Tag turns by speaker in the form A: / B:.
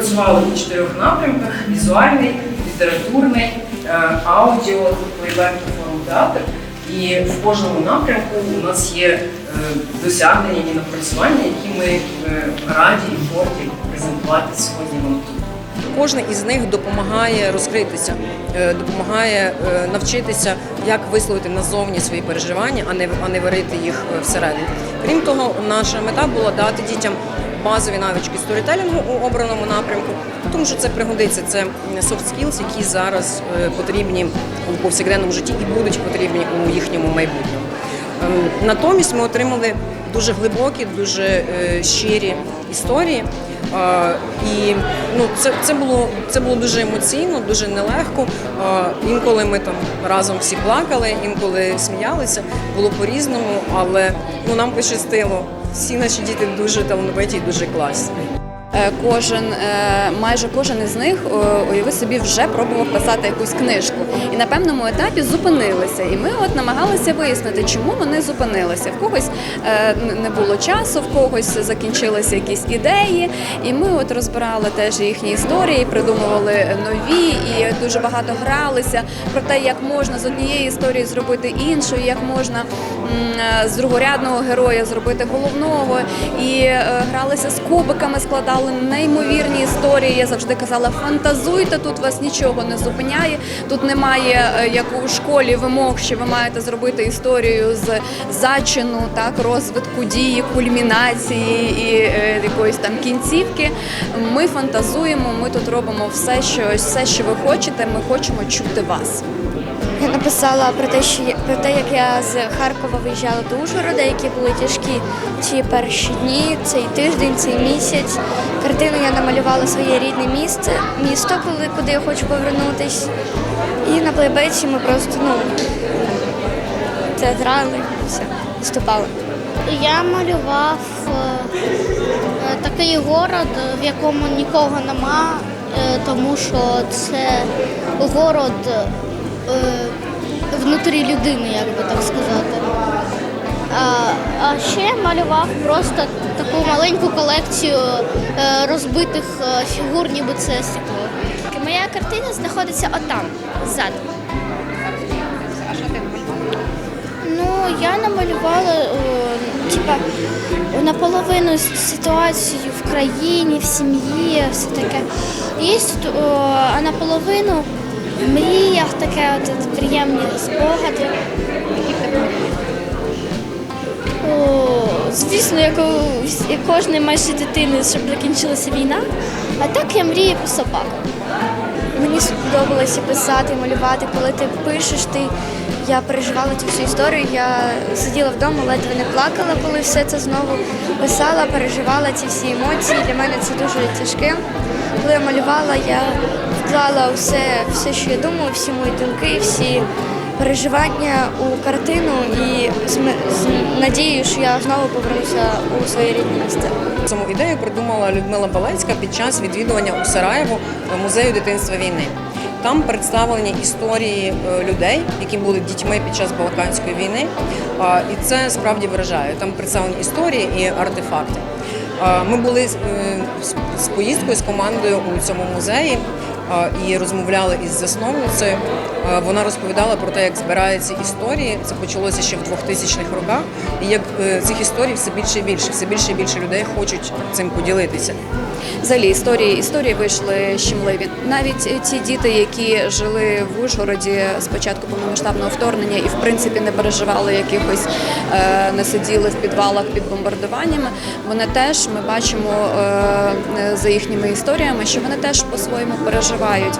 A: працювали у чотирьох напрямках: візуальний, літературний, е, аудіо, плейбек і форм театр. І в кожному напрямку у нас є е, досягнення і напрацювання, які ми е, раді і горді презентувати сьогодні вам тут.
B: Кожен із них допомагає розкритися, допомагає навчитися, як висловити назовні свої переживання, а не а не варити їх всередині. Крім того, наша мета була дати дітям базові навички сторітелінгу у обраному напрямку, тому що це пригодиться. Це soft skills, які зараз е, потрібні у повсякденному житті і будуть потрібні у їхньому майбутньому. Ем, Натомість ми отримали дуже глибокі, дуже е, щирі історії. Е, І ну, це, це, було, це було дуже емоційно, дуже нелегко. Е, Інколи ми там разом всі плакали, інколи сміялися. Було по-різному, але ну, нам пощастило. Всі наші діти дуже талановиті і дуже класні.
C: Е, Кожен, е, майже кожен із них е, уяви собі вже пробував писати якусь книжку, і на певному етапі зупинилися. І ми от намагалися вияснити, чому вони зупинилися. В когось не було часу, в когось закінчилися якісь ідеї. І ми от розбирали теж їхні історії, придумували нові і дуже багато гралися про те, як можна з однієї історії зробити іншу, як можна з другорядного героя зробити головного. І гралися з кубиками, складали неймовірні історії. Я завжди казала, фантазуйте, тут вас нічого не зупиняє. Тут немає е, як у школі вимог, що ви маєте зробити історію з зачину, так розвитку дії, кульмінації і е, якоїсь там кінцівки. Ми фантазуємо, ми тут робимо все, що все, що ви хочете. Ми хочемо чути вас.
D: Я написала про те, що про те, як я з Харкова виїжджала до Ужгорода, які були тяжкі ці перші дні, цей тиждень, цей місяць. Картину я намалювала своє рідне місце, місто, коли куди я хочу повернутись. І на плейбеці ми просто ну театрали, все, виступали.
E: Я малював е, е, такий город, в якому нікого нема, е, тому що це город внутрі людини, як би так сказати. А, ще малював просто таку маленьку колекцію е, розбитих е, фігур, ніби це стекло. Моя картина знаходиться отам, ззаду. А що ти малювала? Ну, я намалювала е, типа наполовину ситуацію в країні, в сім'ї, все таке. Є о, а наполовину в мріях таке от, приємні спогади. О, звісно, як у кожної майже дитини, щоб закінчилася війна. А так я мрію про собаку.
D: Мені сподобалося писати, малювати. Коли ти пишеш, ти я переживала цю всю історію. Я сиділа вдома, ледве не плакала, коли все це знову писала, переживала ці всі емоції. Для мене це дуже тяжке. Коли я малювала, я вклала все, все, що я думала, всі мої думки, всі переживання у картину і з, з надією, що я знову повернуся у своє рідне місце.
B: Саму ідею придумала Людмила Балецька під час відвідування у Сараєву музею дитинства війни. Там представлені історії е, людей, які були дітьми під час Балканської війни. І це справді вражає. Там представлені історії і артефакти. Ми були з- е, з- поїздкою з командою у цьому музеї і розмовляли із засновницею. Вона розповідала про те, як збираються історії. Це почалося ще в 2000-х роках. І як е, цих історій все більше і більше, все більше і більше людей хочуть цим поділитися.
C: Взагалі історії історії вийшли щемливі. Навіть ті діти, які жили в Ужгороді з початку повномасштабного вторгнення і в принципі не переживали якихось, е, не сиділи в підвалах під бомбардуваннями. Вони теж ми бачимо е, за їхніми історіями, що вони теж по-своєму переживають.